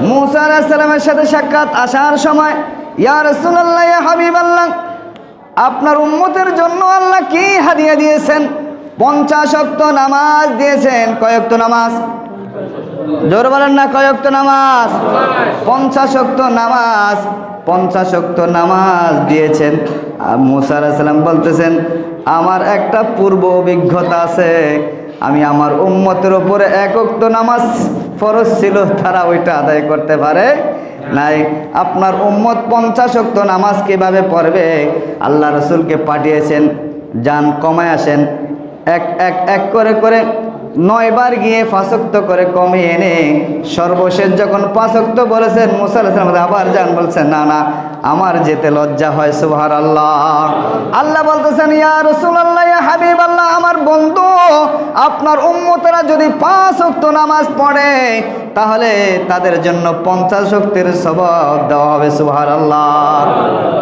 মুসা আলাহিসাল্লামের সাথে সাক্ষাৎ আসার সময় ইয়ার রসুল্লাহ ইয়া হাবিব আল্লাহ আপনার উম্মতের জন্য আল্লাহ কি হারিয়ে দিয়েছেন? পঞ্চাশ অক্ত নামাজ দিয়েছেন কয়েকত নামাজ? জোর বলেন না কয়েকত নামাজ? পঞ্চাশ অক্ত নামাজ। পঞ্চাশ অক্ত নামাজ দিয়েছেন। আর মুসা আলাহিসাল্লাম বলতেছেন, আমার একটা পূর্ব অভিজ্ঞতা আছে। আমি আমার উম্মতের ওপরে এক অক্ত নামাজ ফরজ ছিল, তারা ওইটা আদায় করতে পারে নাই। আপনার উম্মত পঞ্চাশ অক্ত নামাজ কীভাবে পড়বে? আল্লাহ রসুলকে পাঠিয়েছেন, যান কমায় আসেন। এক এক এক করে করে নয়বার গিয়ে ফাঁসক্ত করে কমিয়ে এনে সর্বশেষ যখন পাঁচক্ত বলেছেন, মুসা আবার যান বলছেন, না না, আমার যেতে লজ্জা হয় সুহার আল্লাহ আল্লাহ বলতেছেন, ইয়া রসুল আল্লাহ ইয়া হাবিব আল্লাহ আমার বন্ধু, আপনার উম্মতরা যদি পাঁচ নামাজ পড়ে, তাহলে তাদের জন্য পঞ্চাশ শক্তির স্বভাব দেওয়া হবে সুহার আল্লাহ